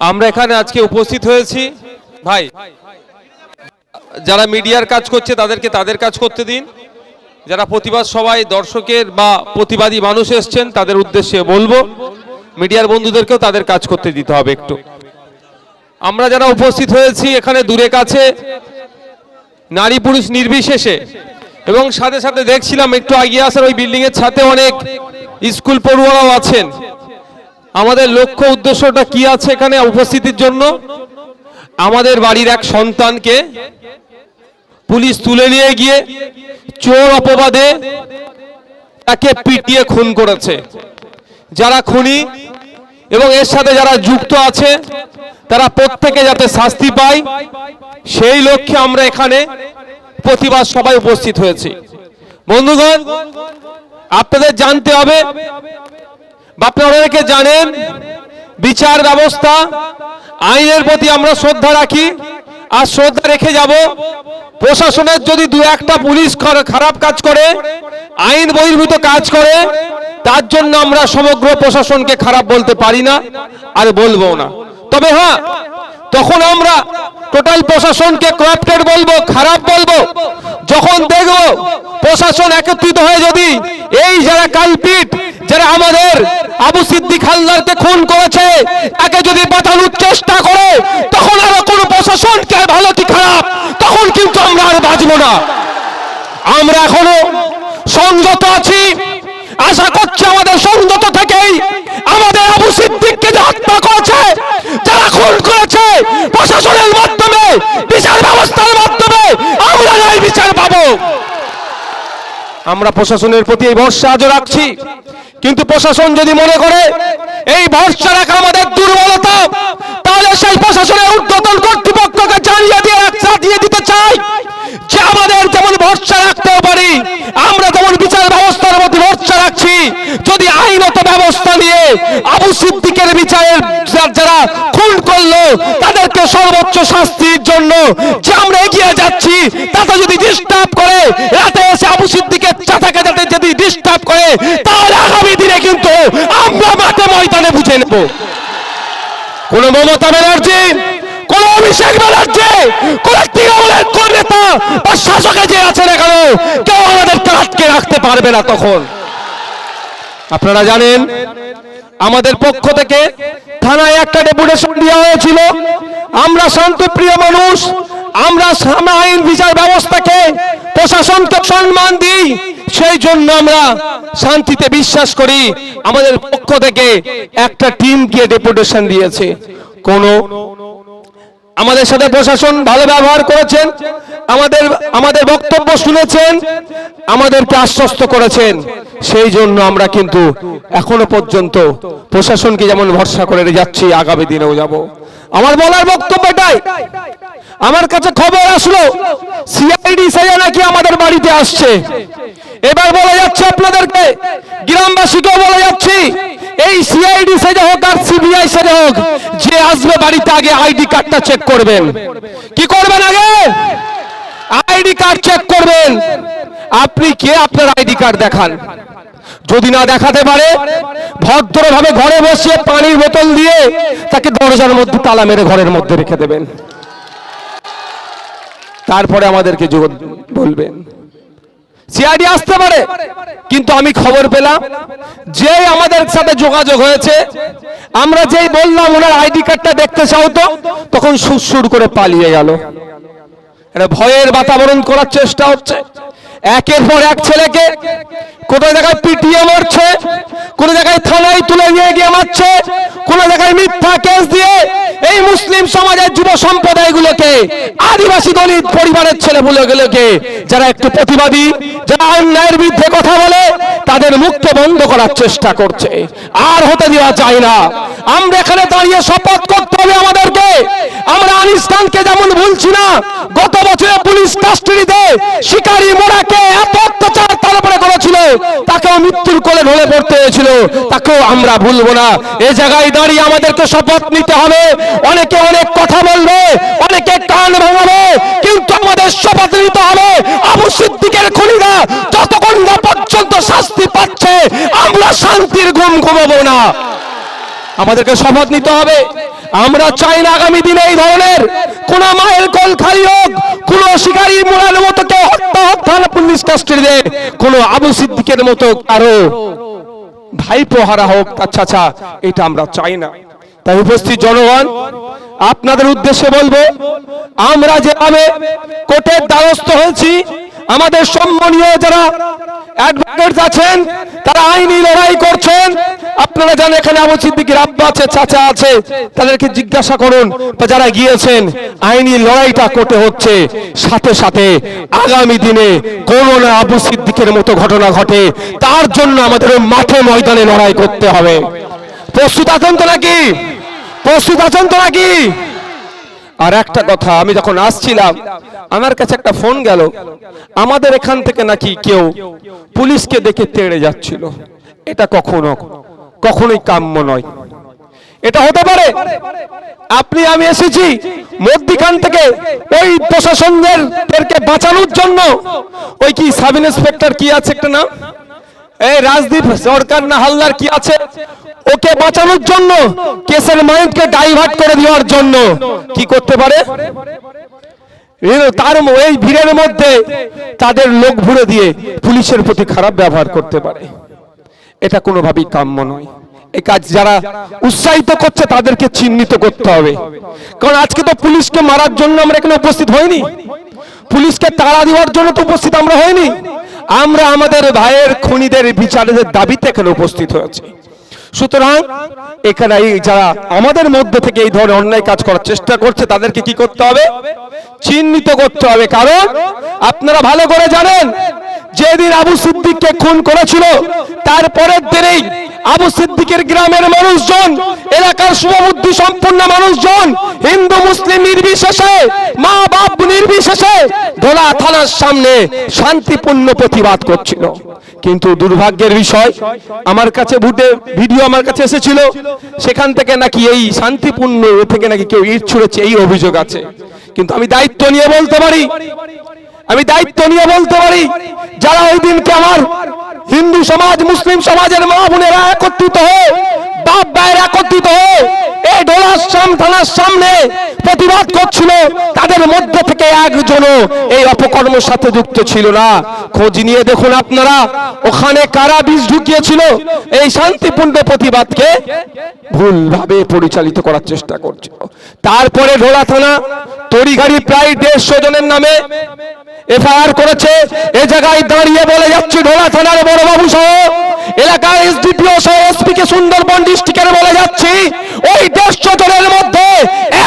আমরা এখানে আজকে উপস্থিত হয়েছি। ভাই, যারা মিডিয়ার কাজ করছে, তাদেরকে তাদের কাজ করতে দিন। যারা প্রতিবাদ সবাই দর্শকের বা প্রতিবাদী মানুষ এসছেন, তাদের উদ্দেশ্যে বলব, মিডিয়ার বন্ধুদেরকেও তাদের কাজ করতে দিতে হবে একটু। আমরা যারা উপস্থিত হয়েছি, এখানে দূরে কাছে, নারী পুরুষ নির্বিশেষে এবং সাথে সাথে দেখছিলাম একটু আগিয়ে আসার ওই বিল্ডিং এর সাথে অনেক স্কুল পড়ুয়ারাও আছেন। আমাদের লক্ষ্য উদ্দেশ্যটা কি আছে এখানে উপস্থিতির জন্য? আমাদের বাড়ির এক সন্তানকে পুলিশ তুলে নিয়ে গিয়ে চোর অপবাদে তাকে পিটিয়ে খুন করেছে। যারা খুনি এবং এর সাথে যারা যুক্ত আছে, তারা প্রত্যেকে যাতে শাস্তি পায়, সেই লক্ষ্যে আমরা এখানে প্রতিবাদ সবাই উপস্থিত হয়েছে। বন্ধুগণ, আপনাদের জানতে হবে বা জানেন, বিচার ব্যবস্থা, আইনের প্রতি আমরা শ্রদ্ধা রাখি, আর শ্রদ্ধা রেখে যাব, প্রশাসনের যদি দু একটা পুলিশ খার- খারাপ কাজ করে, আইন বহির্ভূত কাজ করে, তার জন্য আমরা সমগ্র প্রশাসনকে খারাপ বলতে পারি না, আর বলব না। তবে হ্যাঁ তখন আমরা টোটাল প্রশাসনকে করাপ্টেড বলব, খারাপ বলব। যখন দেখব প্রশাসন একত্রিত হয়ে যদি এই যারা কালপিট, যারা আমাদের আবু সিদ্দিক হালদারকে খুন করেছে তাকে যদি বাঁচানোর চেষ্টা করে, তখন আর কোন প্রশাসনকে ভালো কি খারাপ? তখন কিন্তু আমরা আর বাঁচবো না। আমরা এখনও সংযত আছি। আশা করছি আমাদের সংযত থেকেই আমাদের আবু সিদ্দিককে যে হত্যা করেছে করেছে প্রশাসনের মাধ্যমে, বিচার ব্যবস্থার মাধ্যমে আমরা বিচার আমরা প্রশাসনের প্রতি এই ভরসা আজও রাখছি। কিন্তু প্রশাসন যদি মনে করে এই ভরসা রাখা আমাদের দুর্বলতা, তাহলে সেই প্রশাসনের ঊর্ধ্বতন কর্তৃপক্ষকে জানিয়ে দিয়ে একটা দিয়ে দিতে চাই যে আমাদের যেমন ভরসা রাখতেও পারি, আমরা যেমন বিচার ব্যবস্থার প্রতি রাখছি যদি আইনত ব্যবস্থা নিয়ে আবু সিদ্দিকের বিচারের যারা খুন করল, তাদেরকে সর্বোচ্চ শাস্তির জন্য যে আমরা এগিয়ে যাচ্ছি তাতে যদি ডিস্টার্ব করে, রাতে এসে আবু সিদ্দিকের চাচাকে যাতে যদি ডিস্টার্ব করে, তাহলে আগামী দিনে কিন্তু আমরা মাঠে ময়দানে বুঝে নেব। কোন মমতা ব্যানার্জি, কোন অভিষেক ব্যানার্জি, কোন তৃণমূলের কোন নেতা বা শাসকে যে আছে না কেন, কেউ আমাদেরকে আটকে রাখতে পারবে না তখন। আপনারা জানেন, আমাদের পক্ষ থেকে থানায় একটা ডেপুটেশন দেওয়া হয়েছিল। আমরা শান্তপ্রিয় মানুষ, আমরা আইন বিচার ব্যবস্থাকে প্রশাসনকে সম্মান দিই, সেই জন্য আমরা শান্তিতে বিশ্বাস করি, আমাদের পক্ষ থেকে একটা টিম গিয়ে ডেপুটেশন দিয়েছে। কোনো আমাদের সাথে প্রশাসন ভালো ব্যবহার করেছেন, আমাদের আমাদের বক্তব্য শুনেছেন, আমাদেরকে আশ্বস্ত করেছেন। সেই জন্য আমরা কিন্তু এখনও পর্যন্ত প্রশাসনকে যেমন ভরসা করে যাচ্ছি, আগামী দিনেও যাব। আমার বলার বক্তব্য এটাই। আমার কাছে খবর আসলো, সিআইডি সাজা নাকি আমাদের বাড়িতে আসছে। এবার বলা যাচ্ছে আপনাদেরকে, গ্রামবাসীকেও বলা যাচ্ছি এই সিআইডি সেজে হোক আর সিবিআই সেজে হোক, যে আসবে বাড়িতে আগে আইডি কার্ডটা চেক করবেন। কি করবেন আগে? আইডি কার্ড চেক করবেন। আপনি কে? আপনার আইডি কার্ড দেখান। যদি না দেখাতে পারে, ভদ্রভাবে ঘরে বসিয়ে পানির বোতল দিয়ে তাকে দরজার মধ্যে তালা মেরে ঘরের মধ্যে রেখে দেবেন। তারপরে আমাদেরকে বলবেন। সিআইডি আসতে পারে। কিন্তু আমি খবর পেলাম যে আমাদের সাথে যোগাযোগ হয়েছে, আমরা যেই বললাম ওনার আইডি কার্ডটা দেখতে চাও তো, তখন সুরসুর করে পালিয়ে গেল। এটা ভয়ের বাতাবরণ করার চেষ্টা হচ্ছে। একের পর এক ছেলেকে কোথাও জায়গায় পিটিয়ে মারছে, কোন জায়গায় থানায় তুলে নিয়ে গিয়ে মারছে, কোন জায়গায় মিথ্যা কেস দিয়ে এই মুসলিম সমাজের যুব সম্প্রদায়গুলোকে আদিবাসী দলিত পরিবারের ছেলেগুলোকে যারা একটু প্রতিবাদী, যারা অন্যায়ের বিরুদ্ধে কথা বলে, তাদের মুখকে বন্ধ করার চেষ্টা করছে। আর হতে দেওয়া যায় না। আমরা এখানে দাঁড়িয়ে শপথ করতে হবে আমাদেরকে। আমরা আনিস খানকে যেমন ভুলছি না, গত বছরে পুলিশ কাস্টডিতে শিকারী মোড়াকে এত অত্যাচার তার উপরে করেছিল। তাকেও মৃত্যুর কোলে ঢলে পড়তে হয়েছিল। তাকেও আমরা ভুলবো না। এ জায়গায় দাঁড়িয়ে আমাদেরকে শপথ নিতে হবে। অনেকে অনেক কথা বলবে, অনেকে কান ভাঙাবে, কিন্তু আমাদের শপথ নিতে হবে। আবু সিদ্দিকের খুনিরা যতক্ষণ না পর্যন্ত শাস্তি পাচ্ছে, আমরা শান্তির ঘুম ঘুমাবো না। আমাদেরকে শপথ নিতে হবে। আমরা চাই না আগামী দিনে এই ধরনের কোন মায়ের কল খালি হোক, কোন শিকারী মোড়ার মতো কেউ হত্যা হত্যা পুলিশ কাস্টডিতে কোন আবু সিদ্দিকের মতো কারও ভাইপো হারা হোক আচ্ছা আচ্ছা এটা আমরা চাই না। তাই উপস্থিত জনগণ আপনাদের উদ্দেশ্যে বলব, আমরা যেভাবে কোর্টের দ্বারস্থ হয়েছি, আমাদের সম্মানীয় যারা অ্যাডভোকেট আছেন, তারা আইনি লড়াই করছেন, আপনারা জানেন এখানে আবু সিদ্দিকের আব্বা আছে, চাচা আছে, তাদেরকে জিজ্ঞাসা করুন যারা গিয়েছেন, আইনি লড়াইটা কোর্টে হচ্ছে। সাথে সাথে আগামী দিনে কোনো না আবু সিদ্দিকের মতো ঘটনা ঘটে, তার জন্য আমাদের মাঠে ময়দানে লড়াই করতে হবে। প্রস্তুত আছেন তো নাকি? প্রস্তুত আছেন তো নাকি আর একটা কথা, আমি যখন আসছিলাম, আমার কাছে একটা ফোন গেল। আমাদের এখান থেকে নাকি কেউ পুলিশকে দেখে তেড়ে যাচ্ছিল। এটা কখনো, কখনোই কাম্য নয়। এটা হতে পারে, আপনি, আমি এসেছি মধ্যিখান থেকে ওই প্রশাসনদের দেরকে বাঁচানোর জন্য। ওই কি সাব ইন্সপেক্টর কি আছে একটা নাম? এই রাজদীপ, সরকার না হালদার কি আছে? ওকে বাঁচানোর জন্য, কেসের মাইন্ডকে ডাইভার্ট করে দেওয়ার জন্য। কি করতে পারে? তার এই ভিড়ের মধ্যে তাদের লোক ভরে দিয়ে পুলিশের প্রতি খারাপ ব্যবহার করতে পারে। এটা কোনোভাবেই কাম্য নয়। এই কাজ যারা উৎসাহিত করছে, তাদেরকে চিহ্নিত করতে হবে। কারণ আজকে তো পুলিশকে মারার জন্য আমরা এখানে উপস্থিত হইনি। পুলিশকে তাড়া দেওয়ার জন্য তো উপস্থিত আমরা হইনি। আমরা আমাদের ভাইয়ের, খুনিদের, বিচারের দাবিতে এখানে উপস্থিত হয়েছি। সুতরাং এখানে এই যারা আমাদের মধ্যে থেকে এই ধরনের অন্যায় কাজ করার চেষ্টা করছে, তাদেরকে কি করতে হবে? চিহ্নিত করতে হবে। কারণ আপনারা ভালো করে জানেন যেদিন আবু সিদ্দিককে খুন করেছিল তারপরের দিনেই আবু সিদ্দিকের গ্রামের মানুষজন, এলাকার শুভবুদ্ধি সম্পন্ন মানুষজন, হিন্দু, মুসলিম নির্বিশেষে, মা বাপ নির্বিশেষে ধোলা থানার সামনে শান্তিপূর্ণ প্রতিবাদ করছিল। কিন্তু দুর্ভাগ্যের বিষয়, আমার কাছে ভুটে ভিডিও আমার কাছে এসেছিল, সেখান থেকে নাকি এই শান্তিপূর্ণ থেকে নাকি কেউ ইট ছুড়েছে, এই অভিযোগ আছে। কিন্তু আমি দায়িত্ব নিয়ে বলতে পারি আমি দায়িত্ব নিয়ে বলতে পারি, যারা ওই দিনকে আমার হিন্দু সমাজ, মুসলিম সমাজের মা বোনেরা একত্রিত হয়ে বাপ ভাইয়ের একত্রিত হয়ে এই ডোলার সাম থানার সামনে প্রতিবাদ করছিল। তাদের মধ্যে থেকে একজনও এই অপকর্মের সাথে যুক্ত ছিল না। খোঁজ নিয়ে দেখুন আপনারা, ওখানে কারা বীজ ঢুকিয়েছিল? এই শান্তিপূর্ণ প্রতিবাদকে ভুলভাবে পরিচালিত করার চেষ্টা করছিল। তারপরে ঢোলা থানা, তড়িঘাড়ি প্রায় দেড়শো জনের নামে এফআইআর করেছে। এ জায়গায় দাঁড়িয়ে বলে যাচ্ছে ঢোলা থানার বড় বাবু সহ এলাকার এসডিপিও সহ এসপি কে সুন্দরবন ডিস্ট্রিক্টের বলে যাচ্ছি, ওই দেড়শো জনের মধ্যে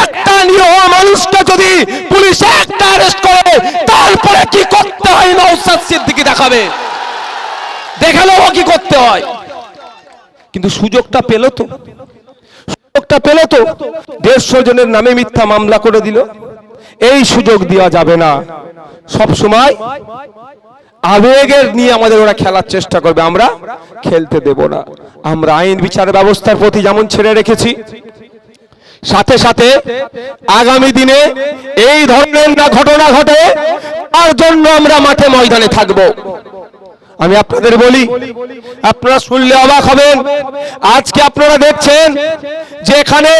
একটা নিরহ মানুষকে যদি পুলিশ একটা অ্যারেস্ট করে, তারপরে কি করতে হয় নৌসাদ সিদ্দিকি দেখাবে? দেখাল কি করতে হয়। কিন্তু সুযোগটা পেল তো। সুযোগটা পেল তো। দেড়শো জনের নামে মিথ্যা মামলা করে দিল। এই সুযোগ দেওয়া যাবে না। সব সময় আবেগের নিয়ে আমাদের ওরা খেলার চেষ্টা করবে, আমরা খেলতে দেব না। আমরা আইন বিচার ব্যবস্থার প্রতি যেমন ছেড়ে রেখেছি, সাথে সাথে আগামী দিনে এই ধরনের না ঘটনা ঘটে, তার জন্য আমরা মাঠে ময়দানে থাকব। আমি আপনাদের বলি, আপনারা শুনলে অবাক হবেন। আজকে আপনারা দেখছেন যে এখানে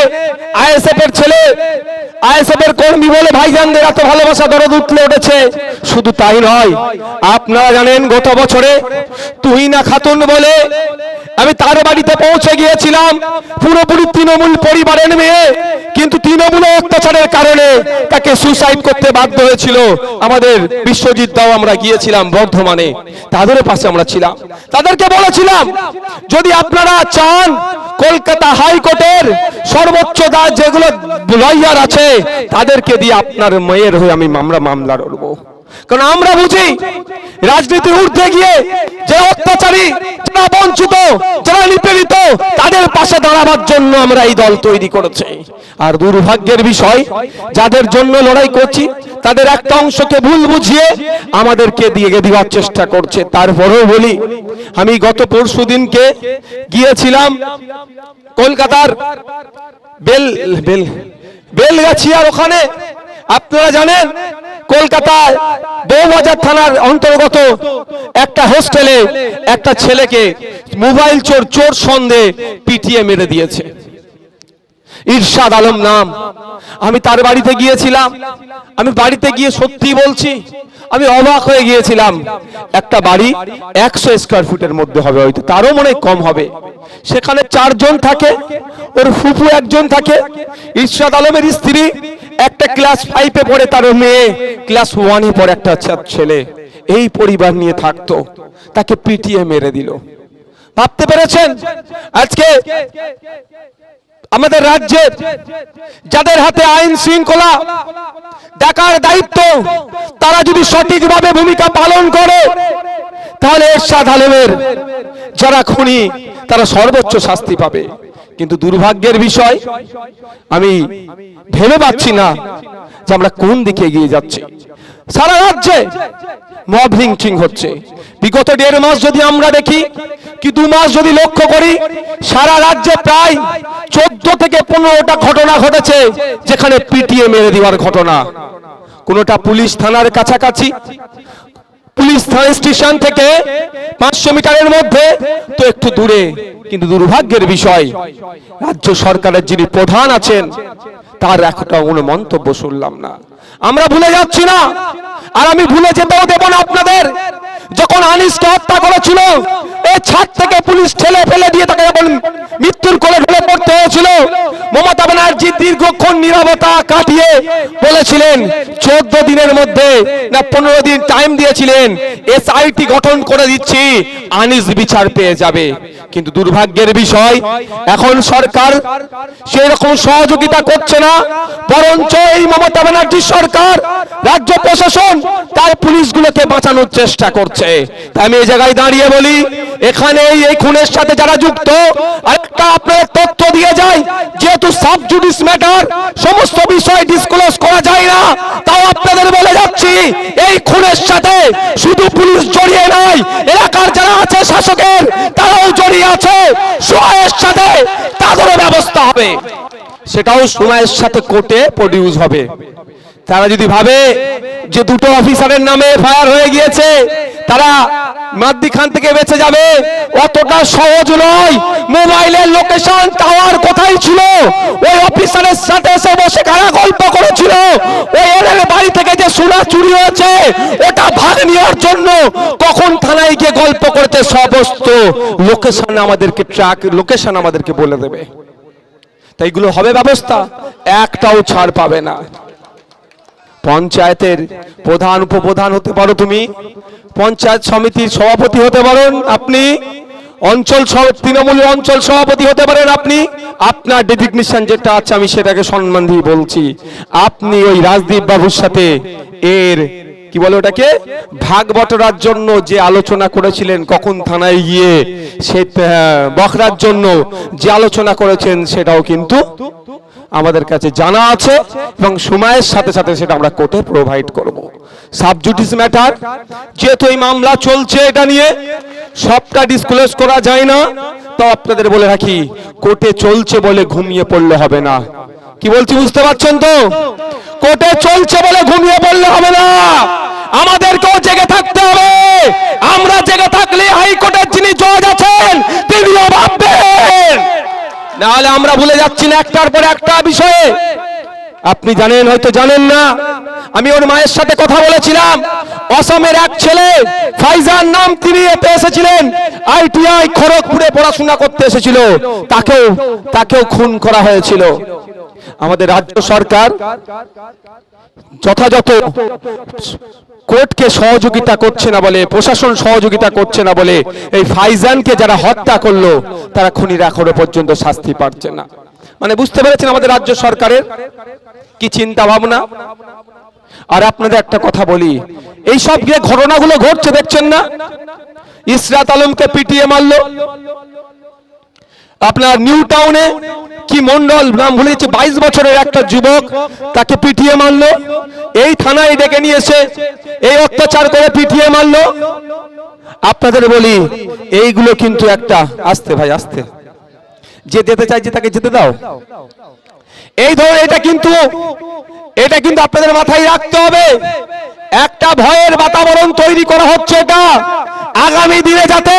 আইএসএফ এর ছেলে আইএসএফ এর কর্মী বলে ভাইজানদের এত ভালোবাসা, দরদ উঠলে উঠেছে। শুধু তাই নয়, আপনারা জানেন গত বছরে তুহিনা খাতুন বলে আমি তার বাড়িতে পৌঁছে গিয়েছিলাম পুরোপুরি তৃণমূল পরিবারের মেয়ে। কিন্তু তৃণমূল অত্যাচারের কারণে তাকে সুসাইড করতে বাধ্য হয়েছিল। আমাদের বিশ্বজিৎ দাও, আমরা গিয়েছিলাম বর্ধমানে। তাদের পাশে আমরা ছিলাম। তাদেরকে বলেছিলাম, যদি আপনারা চান কলকাতা হাইকোর্টের সর্বোচ্চ দাস যেগুলো লয়ার আছে, তাদেরকে দিয়ে আপনার মেয়ের হয়ে আমি মামলা মামলা লড়বো। কারণ আমরা বুঝি রাজনীতির ঊর্ধ্বে গিয়ে যে অত্যাচারী, যারা বঞ্চিত, যারা নিপীড়িত, তাদের পাশে দাঁড়াবার জন্য আমরা এই দল তৈরি করেছি। আর দুর্ভাগ্যের বিষয়, যাদের জন্য লড়াই করছি, তাদের একটা অংশকে ভুল বুঝিয়ে আমাদেরকে দিয়ে দেওয়ার চেষ্টা করছে। তারপরেও বলি, আমি গত পরশু দিনকে গিয়েছিলাম কলকাতার বেল বেল, বেলগাছিয়ার ওখানে। আপনারা জানেন কলকাতায় বৌবাজার থানার অন্তর্গত একটা হোস্টেলে একটা ছেলেকে মোবাইল চোর চোর সন্দেহে পিটিয়ে মেরে দিয়েছে। ইরশাদ আলম নাম। আমি তার বাড়িতে গিয়েছিলাম। আমি বাড়িতে গিয়ে সত্যি বলছি, আমি অবাক হয়ে গিয়েছিলাম। একটা বাড়ি একশো স্কোয়ার ফুটের মধ্যে হবে, হয়তো তারও মনে কম হবে। সেখানে চারজন থাকে, ওর ফুফু একজন থাকে। ইরশাদ আলমের স্ত্রী একটা ক্লাস ফাইভে পড়ে তার মেয়ে ক্লাস ওয়ানে পড়ে একটা ছেলে। এই পরিবার নিয়ে থাকতো। তাকে পিটিয়ে মেরে দিল। ভাবতে পেরেছেন? আজকে আমাদের রাজ্যে যাদের হাতে আইন শৃঙ্খলা দেখার দায়িত্ব, তারা যদি সঠিকভাবে ভূমিকা পালন করে, তাহলে এরশাদ আলমের যারা খুনি, তারা সর্বোচ্চ শাস্তি পাবে। কিন্তু দুর্ভাগ্যের বিষয়, আমি ভেবে পাচ্ছি না যে আমরা কোন দিকে এগিয়ে যাচ্ছি। সারা রাজ্যে মব লিঞ্চিং হচ্ছে। বিগত দেড় মাস যদি আমরা দেখি, কি দু মাস যদি লক্ষ্য করি, সারা রাজ্যে প্রায় চোদ্দ থেকে পনেরোটা ঘটনা ঘটেছে, যেখানে পিটিয়ে মেরে দেওয়ার ঘটনা। কোনোটা পুলিশ থানার কাছাকাছি পুলিশ থানা স্টেশন থেকে পাঁচশো মিটারের মধ্যে, তো একটু দূরে, কিন্তু দুর্ভাগ্যের বিষয়, রাজ্য সরকারের যিনি প্রধান আছেন, তার একটা কোনো মন্তব্য শুনলাম না। আমরা ভুলে যাচ্ছি না, আর আমি ভুলে যেতেও দেব না আপনাদের। যখন আনিসকে হত্যা করেছিল এই ছাদ থেকে পুলিশ ঠেলে ফেলে দিয়ে তাকে যখন মৃত্যুর কোলে ঢেলে পড়তে হয়েছিল, মমতা ব্যানার্জি দীর্ঘক্ষণ নিরবতা কাটিয়ে বলেছিলেন, চোদ্দ দিনের মধ্যে না পনেরো দিন টাইম দিয়েছিলেন এসআইটি গঠন করে দিচ্ছি, আনিস বিচার পেয়ে যাবে। কিন্তু দুর্ভাগ্যের বিষয়, এখন সরকার সেই রকম সহযোগিতা করছে না, বরঞ্চ এই মমতা ব্যানার্জি সরকার, রাজ্য প্রশাসন তার পুলিশগুলোকে বাঁচানোর চেষ্টা করছে। তাই আমি এই জায়গায় দাঁড়িয়ে বলি এখানে এই খুনের সাথে যারা যুক্ত, আরেকটা আপনার তথ্য দিয়ে যায় যেহেতু সাব জুডিস ম্যাটার সমস্ত বিষয় ডিসক্লোজ করা যায় না, তাও আপনাদের বলে যাচ্ছি, এই খুনের সাথে শুধু পুলিশ জড়িয়ে নাই, এলাকার যারা আছে শাসকের, তারাও জড়িয়ে আছে সময়ের সাথে তাদেরও ব্যবস্থা হবে। সেটাও সময়ের সাথে কোর্টে প্রডিউস হবে। তারা যদি ভাবে যে দুটো অফিসারের নামে ফায়ার হয়ে গিয়েছে, তারা মাদ্দিখান থেকে বেঁচে যাবে। অতটা সহজ নয়। মোবাইলের লোকেশন টাওয়ার কোথায় ছিল? ওই অফিসারের সাথে এসে বসে কারা গল্প করেছিল? ওই এর বাড়ি থেকে যে সোনা চুরি হয়েছে, ওটা ভাগ নেওয়ার জন্য কখন থানায় গিয়ে গল্প করতে সমস্ত লোকেশন আমাদেরকে ট্র্যাক লোকেশন আমাদেরকে বলে দেবে। তাইগুলো হবে ব্যবস্থা, একটাও ছাড় পাবে না। পঞ্চায়েতের প্রধান উপপ্রধান হতে পারো তুমি। পঞ্চায়েত সমিতির সভাপতি হতে পারেন আপনি। অঞ্চল তৃণমূলের অঞ্চল সভাপতি হতে পারেন আপনি। আপনার ডেজিগনেশন যেটা আছে আমি সেটাকে সম্মান দিয়ে বলছি। আপনি ওই রাজদীপ বাবুর সাথে এর কি বলে ওটাকে? ভাগ বটরার জন্য যে আলোচনা করেছিলেন, কখন থানায় গিয়ে সে বখরার জন্য যে আলোচনা করেছেন সেটাও কিন্তু আমাদের কাছে জানা আছে এবং সময়ের সাথে সাথে সেটা আমরা কোর্টে প্রোভাইড করব। সাবজুডিস ম্যাটার যেহেতু এই মামলা চলছে এটা নিয়ে, সবটা ডিসক্লোজ করা যায় না। তো আপনাদের বলে রাখি, কোর্টে চলছে বলে ঘুমিয়ে পড়লে হবে না। কি বলছি বুঝতে পারছেন তো? কোর্টে চলছে বলে ঘুমিয়ে পড়লে হবে না। আমাদেরকেও জেগে থাকতে হবে। আমরা জেগে থাকলে হাইকোর্টের যিনি জজ আছেন, তিনিও ভাববেন। নাহলে আমরা ভুলে যাচ্ছি না একটার পর একটা বিষয়ে। আপনি জানেন, হয়তো জানেন না। আমি ওর মায়ের সাথে কথা বলেছিলাম। অসমের এক ছেলে, ফাইজার নাম তিনি এতে এসেছিলেন। আইটিআই খড়গপুরে পড়াশোনা করতে এসেছিল। তাকেও তাকেও খুন করা হয়েছিল। আমাদের রাজ্য সরকার যথাযথ কোর্টকে সহযোগিতা করছে না বলে, প্রশাসন সহযোগিতা করছে না বলে, এই ফাইজানকে যারা হত্যা করল, তারা খুনিরা এখনও পর্যন্ত শাস্তি পাচ্ছে না। মানে বুঝতে পেরেছেন আমাদের রাজ্য সরকারের কি চিন্তা ভাবনা? আর আপনাদের একটা কথা বলি, এই সব ঘটনাগুলো ঘটছে, দেখছেন না? ইসরাত আলমকে পিটিয়ে মারলো। আপনার নিউ টাউনে কি মন্ডল নাম ভুলেছে বাইশ বছরের একটা যুবক তাকে পিটিয়ে মারলো। এই থানায় ডেকে নিয়ে এসে এই অত্যাচার করে পিটিয়ে মারলো। আপনাদের বলি, এইগুলো কিন্তু একটা, আসতে ভাই, আসতে। যে যেতে চাইছে তাকে যেতে দাও। এই ধরনের এটা কিন্তু এটা কিন্তু আপনাদের মাথায় রাখতে হবে। একটা ভয়ের বাতাবরণ তৈরি করা হচ্ছে এটা। আগামী দিনে যাতে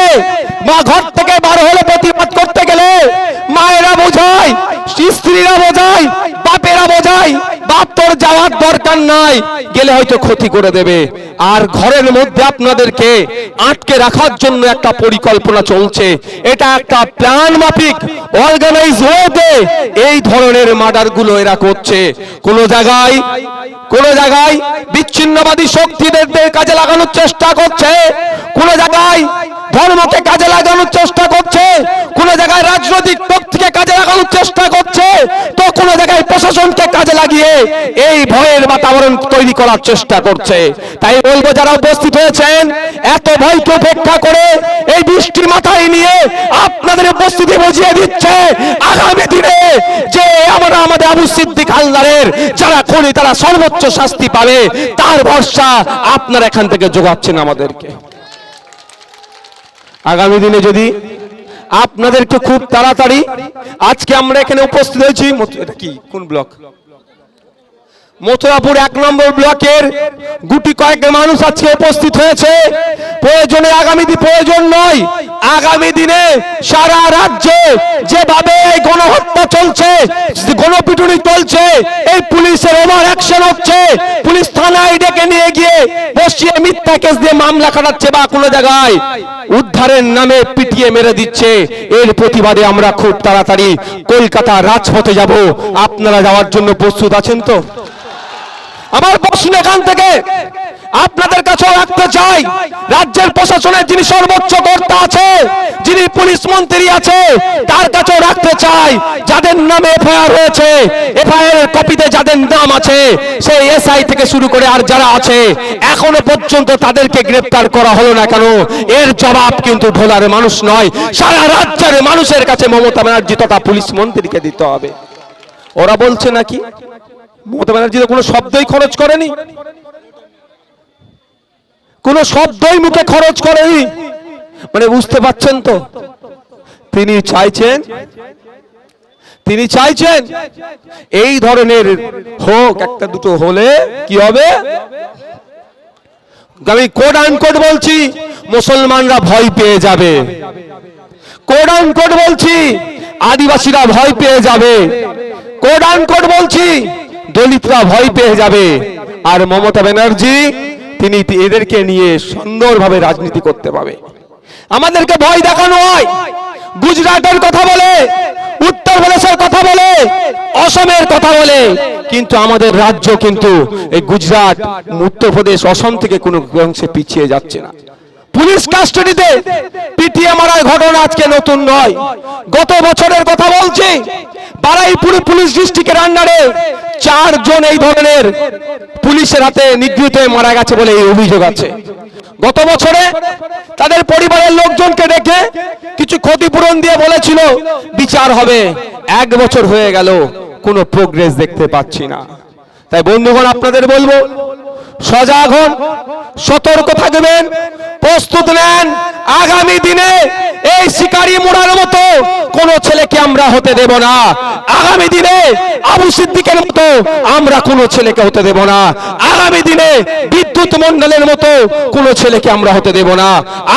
মা ঘর থেকে বার হলে প্রতিবাদ করতে গেলে মায়েরা বোঝায়, স্ত্রীরা বোঝায়, বাপেরা বোঝায় বাপ যাওয়ার দরকার নাই, গেলে হয়তো ক্ষতি করে দেবে। আর ঘরের মধ্যে আপনাদেরকে আটকে রাখার জন্য একটা পরিকল্পনা চলছে। এটা একটা প্ল্যান মাফিক অর্গানাইজ ওয়েতে এই ধরনের মার্ডারগুলো এরা করছে। কোন জায়গায় কোন জায়গায় বিচ্ছিন্নবাদী শক্তিদের কাজে লাগানোর চেষ্টা করছে। কোন জায়গায় ধর্মকে কাজে লাগানোর চেষ্টা করছে। কোন জায়গায় রাজনৈতিক শক্তিকে কাজে লাগানোর চেষ্টা করছে তো কোন জায়গায় লাগিয়ে এই ভয়ের বাতাবরণ তৈরি করার চেষ্টা করছে। তাই বলব, যারা উপস্থিত হয়েছেন, এত ভয়কে উপেক্ষা করে এই বৃষ্টির মাথায় নিয়ে আপনাদের উপস্থিতি বুঝিয়ে দিচ্ছে, আগামী দিনে যে আমরা আমাদের আবু সিদ্দিক হালদারের যারা খুনি, তারা সর্বোচ্চ শাস্তি পাবে, তার ভরসা আপনারা এখান থেকে যোগাচ্ছেন আমাদেরকে। আগামী দিনে যদি আপনাদেরকে খুব তাড়াতাড়ি, আজকে আমরা এখানে উপস্থিত হয়েছি কি? কোন ব্লক? মথুরাপুর এক নম্বর ব্লকের গুটি কয়েক মানুষ আজকে উপস্থিত হয়েছে। প্রয়োজনে আগামী দিন প্রয়োজন নয়, আগামী দিনে সারা রাজ্যে যেভাবে গণহত্যা চলছে, গণপিটুনি চলছে, এই পুলিশের ওভার অ্যাকশন হচ্ছে, পুলিশ থানায় ডেকে নিয়ে গিয়ে বসিয়ে মিথ্যা কেস দিয়ে মামলা কাটাচ্ছে বা কোনো জায়গায় উদ্ধারের নামে পিটিয়ে মেরে দিচ্ছে। এর প্রতিবাদে আমরা খুব তাড়াতাড়ি কলকাতা রাজপথে যাব। আপনারা যাওয়ার জন্য প্রস্তুত আছেন তো? আমার প্রশ্ন এখান থেকে আপনাদের কাছেও রাখতে চাই। রাজ্যের প্রশাসনের যিনি সর্বোচ্চ কর্তা আছে, যিনি পুলিশ মন্ত্রী আছে, তার কাছেও রাখতে চাই। যাদের নামে এফআইআর হয়েছে, এফআইআর কপিতে যাদের নাম আছে, সেই এসআই থেকে শুরু করে আর যারা আছে, এখনও পর্যন্ত তাদেরকে গ্রেফতার করা হলো না কেন? এর জবাব কিন্তু ভোলার মানুষ নয়। সারা রাজ্যের মানুষের কাছে মমতা ব্যানার্জি তথা পুলিশ মন্ত্রীকে দিতে হবে। ওরা বলছে নাকি? মমতা ব্যানার্জি তো কোনো শব্দই খরচ করেনি। কোনো শব্দই মুখে খরচ করেনি। মানে বুঝতে পারছেন তো? তিনি চাইছেন তিনি চাইছেন, এই ধরনের হোক, একটা দুটো হলে কি হবে? আমি কোড আনকোড বলছি, মুসলমানরা ভয় পেয়ে যাবে। কোড আনকোড বলছি, আদিবাসীরা ভয় পেয়ে যাবে। কোড আনকোড বলছি দলিতরা ভয় পেয়ে যাবে। আর মমতা ব্যানার্জি, তিনি এদেরকে নিয়ে সুন্দরভাবে রাজনীতি করতে পাবে। আমাদেরকে ভয় দেখানো হয়। গুজরাটের কথা বলে উত্তরপ্রদেশের কথা বলে, অসমের কথা বলে। কিন্তু আমাদের রাজ্য কিন্তু এই গুজরাট উত্তরপ্রদেশ অসম থেকে কোনো অংশে পিছিয়ে যাচ্ছে না। পুলিশ কাস্টাডিতে পিটিয়ে মারার ঘটনা আজকে নতুন নয়। গত বছরের কথা বলছি। বারাইপুর পুলিশ ডিস্ট্রিক্টের আন্ডারে চারজন এই ধরনের পুলিশের হাতে নিগৃহীত হয়ে মারা গেছে বলে এই অভিযোগ আছে। গত বছরে তাদের পরিবারের লোকজনকে ডেকে কিছু ক্ষতিপূরণ দিয়ে বলেছিল, বিচার হবে। এক বছর হয়ে গেল, কোনো প্রোগ্রেস দেখতে পাচ্ছি না। তাই বন্ধুগণ, আপনাদের বলব সজাগ হন, সতর্ক থাকবেন, প্রস্তুত নেন। আগামী দিনে এই শিকারি মোড়ার মতো কোন ছেলেকে আমরা হতে দেব না। আগামী দিনে আবু সিদ্দিকের মতো আমরা কোন ছেলেকে হতে দেব না। আগামী দিনে বিদ্যুৎ মন্ডলের মতো কোন ছেলেকে আমরা হতে দেব না।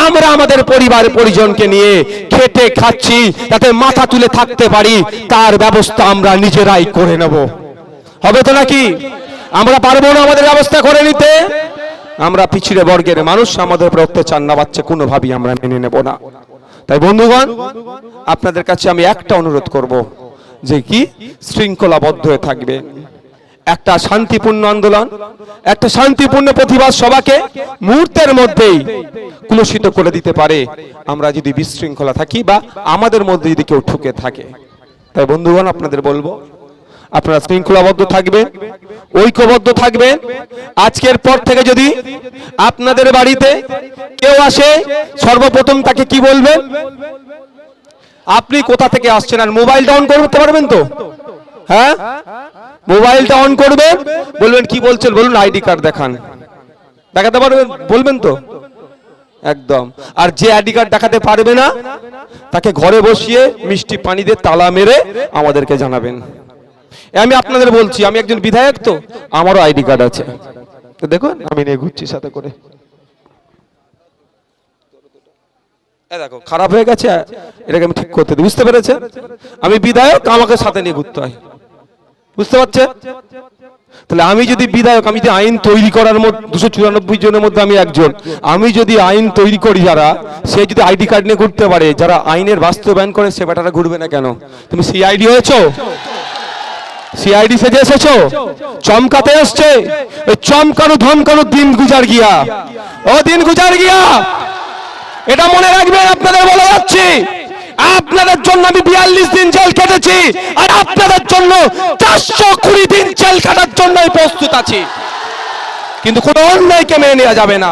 আমরা আমাদের পরিবার পরিজনকে নিয়ে খেটে খাচ্ছি, যাতে মাথা তুলে থাকতে পারি, তার ব্যবস্থা আমরা নিজেরাই করে নেব। হবে তো নাকি? আমরা পারব না আমাদের ব্যবস্থা করে নিতে। আমরা পিছিয়ে বর্গের মানুষ, আমাদের উপর অত্যাচার না বাচ্চা কোনোভাবেই আমরা মেনে নেব না। তাই বন্ধুগণ, আপনাদের কাছে আমি একটা অনুরোধ করব যে কি? শৃঙ্খলাবদ্ধ হয়ে থাকবে। একটা শান্তিপূর্ণ আন্দোলন, একটা শান্তিপূর্ণ প্রতিবাদ সবাকে মুহূর্তের মধ্যেই কুলসিত করে দিতে পারে। আমরা যদি বিশৃঙ্খলা থাকি বা আমাদের মধ্যে যদি কেউ ঠুকে থাকে। তাই বন্ধুগণ, আপনাদের বলব আপনারা শৃঙ্খলাবদ্ধ থাকবেন ঐক্যবদ্ধ থাকবেন আজকের পর থেকে যদি আপনাদের বাড়িতে কেউ আসে, সর্বপ্রথম তাকে কি বলবেন আপনি কোথা থেকে আসছেন আর মোবাইলটা অন করতে পারবেন তো? হ্যাঁ? মোবাইলটা অন করবেন বলবেন, কি বলছেন? বলুন আইডি কার্ড দেখান। দেখাতে পারবেন? বলবেন তো? একদম। আর যে আইডি কার্ড দেখাতে পারবে না, তাকে ঘরে বসিয়ে মিষ্টি পানি দিয়ে তালা মেরে আমাদেরকে জানাবেন। আমি আপনাদের বলছি, আমি একজন বিধায়ক তো, আমারও আইডি কার্ড আছে। তো দেখুন, আমি নিয়ে ঘুরছি সাথে করে। দেখো, খারাপ হয়ে গেছে, এটাকে আমি ঠিক করতে দিই। বুঝতে পেরেছেন? আমি বিধায়ক, আমাকে সাথে নিয়ে ঘুরতে হয়। বুঝতে পারছেন? তাহলে আমি যদি বিধায়ক, আমি যদি আইন তৈরি করার মধ্যে, দুশো চুরানব্বই জনের মধ্যে আমি একজন, আমি যদি আইন তৈরি করি যারা, সে যদি আইডি কার্ড নিয়ে ঘুরতে পারে, যারা আইনের বাস্তবায়ন করে, সে বেটারা ঘুরবে না কেন? তুমি সিআইডি হয়েছো? সিআইডি সেজে এসেছ চমকাতে এসছে ওই চমকানো ধমকানো দিন গুজার গিয়া ও দিন গুজার গিয়া এটা মনে রাখবেন আপনাদের বলে যাচ্ছি আপনাদের জন্য আমি বিয়াল্লিশ দিন জেল কেটেছি আর আপনাদের জন্য চারশো কুড়ি দিন জেল কাটার জন্য প্রস্তুত আছি। কিন্তু কোনো অন্যায়কে মেনে নেওয়া যাবে না।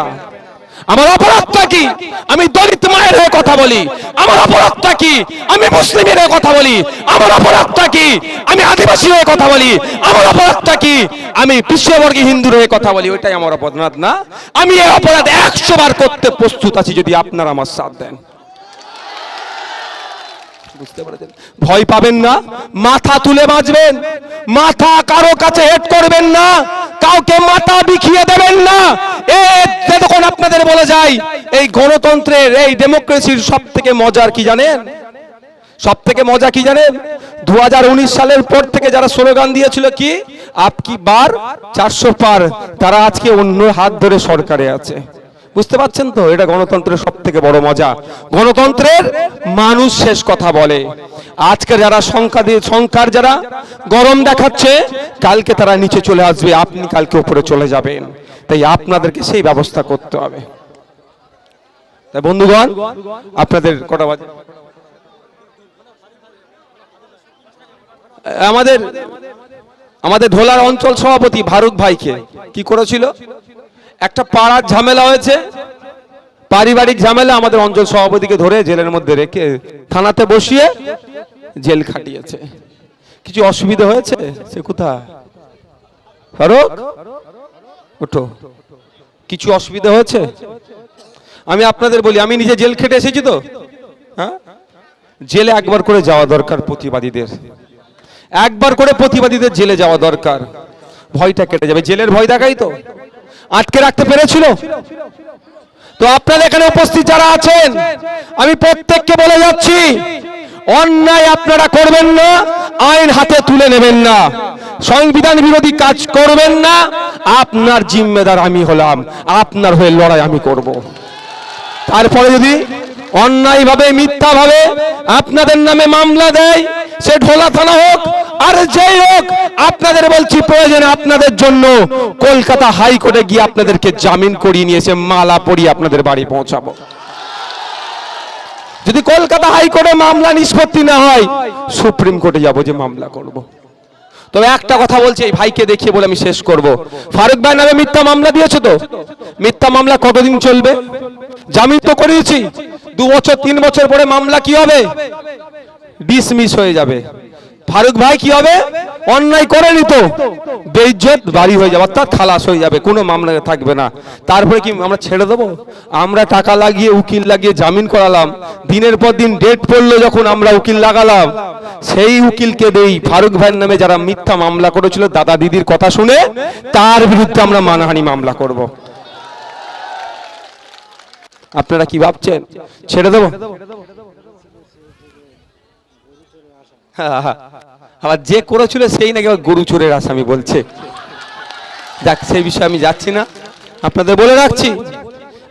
আমার অপরাধটা কি? আমি দলিত মায়ের হয়ে কথা বলি। আমার অপরাধটা কি? আমি মুসলিমের হয়ে কথা বলি। আমার অপরাধটা কি? আমি আদিবাসী হয়ে কথা বলি। আমার অপরাধটা কি? আমি পিছিয়েবর্গী হিন্দুর হয়ে কথা বলি। ওইটাই আমার অপরাধ না। আমি এই অপরাধ একশো বার করতে প্রস্তুত আছি যদি আপনারা আমার সাথ দেন। বুঝতে ভয় পাবেন না। মাথা তুলে বাঁচবেন। মাথা কারও কাছে হেড করবেন না। কাউকে মাথা বিখিয়ে দেবেন না। এ তখন আপনাদের বলে যাই এই গণতন্ত্রের, এই ডেমোক্রেসির সব থেকে মজার কি জানেন? সব থেকে মজা কি জানেন? দু হাজার উনিশ সালের পর থেকে যারা স্লোগান দিয়েছিল কি? আপ কি বার? চারশো পার। তারা আজকে অন্য হাত ধরে সরকারে আছে। বুঝতে পারছেন তো? এটা গণতন্ত্রের সব থেকে বড় মজা। গণতন্ত্রের মানুষ শেষ কথা বলে। আজকে যারা সংখ্যা দিয়ে সংখ্যার যারা গরম দেখাচ্ছে, কালকে তারা নিচে চলে আসবে। আপনি কালকে উপরে চলে যাবেন। তাই আপনাদেরকে সেই ব্যবস্থা করতে হবে। তাই বন্ধুগণ, আপনাদের কটা বাজে? আমাদের আমাদের ঢোলার অঞ্চল সভাপতি ভারত ভাইকে কি করেছিল? একটা পাড়ার ঝামেলা হয়েছে। পারিবারিক ঝামেলা আমাদের অঞ্চল সভাপতিকে ধরে জেলের মধ্যে রেখে থানাতে বসিয়ে জেল খাটিয়েছে। কিছু অসুবিধা হয়েছে? সে কোথায়? কিছু অসুবিধা হয়েছে? আমি আপনাদের বলি, আমি নিজে জেল খেটে এসেছি তো। হ্যাঁ? জেলে একবার করে যাওয়া দরকার প্রতিবাদীদের। একবার করে প্রতিবাদীদের জেলে যাওয়া দরকার। ভয়টা কেটে যাবে। জেলের ভয় দেখাই তো। আটকে রাখতে পেরেছিল? তো আপনারা এখানে উপস্থিত যারা আছেন, আমি প্রত্যেককে বলে যাচ্ছি, অন্যায় আপনারা করবেন না, আইন হাতে তুলে নেবেন না, সংবিধান বিরোধী কাজ করবেন না, আপনার জিম্মেদার আমি হলাম, আপনার হয়ে লড়াই আমি করব। তারপরে যদি অন্যায় ভাবে মিথ্যা ভাবে আপনাদের নামে মামলা দেয় সে ঢোলা থানা হোক, আর যেই হোক, আপনাদের বলছি প্রয়োজনে আপনাদের জন্য কলকাতা হাইকোর্টে গিয়ে আপনাদেরকে জামিন করিয়ে নিয়ে এসে মালা পরিয়ে আপনাদের বাড়ি পৌঁছাবো। যদি কলকাতা হাইকোর্টে মামলা নিষ্পত্তি না হয়, সুপ্রিম কোর্টে যাব যে মামলা করব। তবে একটা কথা বলছি, এই ভাইকে দেখিয়ে বলে আমি শেষ করব। ফারুক ভাই নামে মিথ্যা মামলা দিয়েছে তো? মিথ্যা মামলা কতদিন চলবে? জামিন তো করিয়েছি। দু বছর, তিন বছর পরে মামলা কি হবে? ডিসমিস হয়ে যাবে। ফারুক ভাই কি হবে? অন্যায় করেনি তো বেইজ্জত বাড়ি হয়ে যাবে, অর্থাৎ খালাস হয়ে যাবে, কোনো মামলা থাকবে না। তারপরে কি আমরা ছেড়ে দেবো? আমরা টাকা লাগিয়ে, উকিল লাগিয়ে জামিন করালাম। দিনের পর দিন ডেট পড়ল যখন আমরা উকিল লাগালাম। সেই উকিলকে দেই। ফারুক ভাইয়ের নামে যারা মিথ্যা মামলা করেছিল, দাদা দিদির কথা শুনে তার বিরুদ্ধে আমরা মানহানি মামলা করব। আপনারা কি ভাবছেন? ছেড়ে দেবো? আবার যে করেছিল সেই নাকি আবার গরু চোরের আসামি বলছে। যাক, সেই বিষয়ে আমি যাচ্ছি না। আপনাদের বলে রাখছি।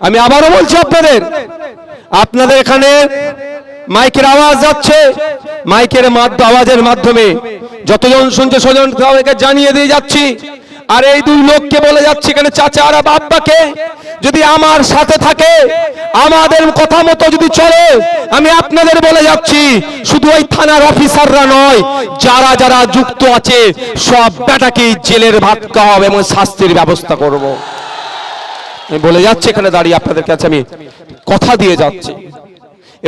আমি আবারও বলছি আপনাদের। আপনাদের এখানে মাইকের আওয়াজ যাচ্ছে। মাইকের আওয়াজের মাধ্যমে যতজন শুনছে সজন জানিয়ে দিয়ে যাচ্ছি। আর এই দুই লোককে বলে যাচ্ছি এখানে চাচা আর বাব্বাকে যদি আমার সাথে থাকে, আমাদের কথা মতো যদি চলে, আমি আপনাদের বলে যাচ্ছি, শুধু ওই থানার অফিসাররা নয়, যারা যারা যুক্ত আছে, সব বেটাকেই জেলের ভাত খাওয়াবো এবং শাস্তির ব্যবস্থা করব। আমি বলে যাচ্ছি, এখানে দাঁড়িয়ে আপনাদের কাছে আমি কথা দিয়ে যাচ্ছি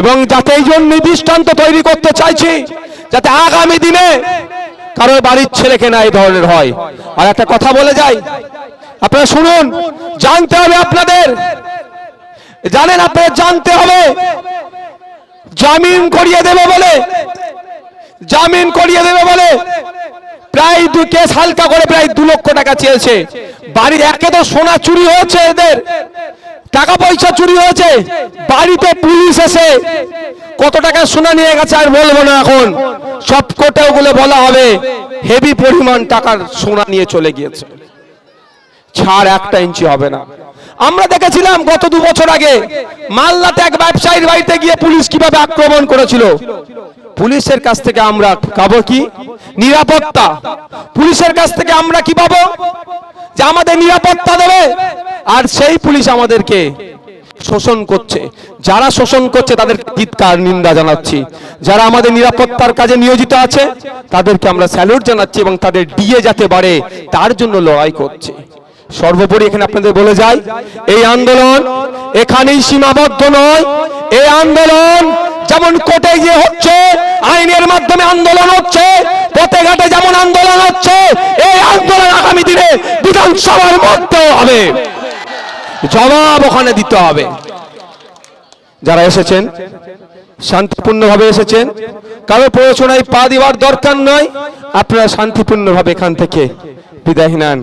এবং যাতে এই জন্য দৃষ্টান্ত তৈরি করতে চাইছি, যাতে আগামী দিনে কারও বাড়ির ছেলেকে না এই ধরনের হয়। আর একটা কথা বলে যাই। আপনারা শুনুন, জানতে হবে আপনাদের। জানেন আপনাদের জানতে হবে, জামিন করিয়ে দেবে বলে, জামিন করিয়ে দেবে বলে প্রায় দু কেস হালকা করে প্রায় দু লক্ষ টাকা চেয়েছে। বাড়ির একে তো সোনা চুরি হয়েছে এদের। টাকা পয়সা চুরি হয়েছে। বাড়িতে পুলিশ এসে কত টাকা সোনা নিয়ে গেছে আর বলব না এখন। সব কোটে ওগুলো বলা হবে। হেভি পরিমাণ টাকার সোনা নিয়ে চলে গিয়েছে। ছাড় একটা ইঞ্চি হবে না। আমরা দেখেছিলাম গত দু বছর আগে মালদাতে এক ব্যবসায়ীর বাড়িতে গিয়ে পুলিশ কীভাবে আক্রমণ করেছিল। পুলিশের কাছ থেকে আমরা পাবো কি? নিরাপত্তা। পুলিশের কাছ থেকে আমরা কি পাবো? যে আমাদের নিরাপত্তা দেবে। আর সেই পুলিশ আমাদেরকে শোষণ করছে। যারা শোষণ করছে, তাদের চিৎকার নিন্দা জানাচ্ছি। যারা আমাদের নিরাপত্তার কাজে নিয়োজিত আছে, তাদেরকে আমরা স্যালুট জানাচ্ছি এবং তাদের ডিএ যাতে বাড়ে, তার জন্য লড়াই করছি। সর্বোপরি এখানে আপনাদের বলে যাই, এই আন্দোলন এখানেই সীমাবদ্ধ নয়। এই আন্দোলন যেমন কোর্টে গিয়ে হচ্ছে, আইনের মাধ্যমে আন্দোলন হচ্ছে, পথে ঘাটে যেমন আন্দোলন হচ্ছে, এই আন্দোলন আগামী দিনে বিধানসভার মধ্যেও হবে। জবাব ওখানে দিতে হবে। যারা এসেছেন, শান্তিপূর্ণভাবে এসেছেন, কারও প্ররোচনায় পা দেওয়ার দরকার নয়, আপনারা শান্তিপূর্ণভাবে এখান থেকে বিদায় নেন।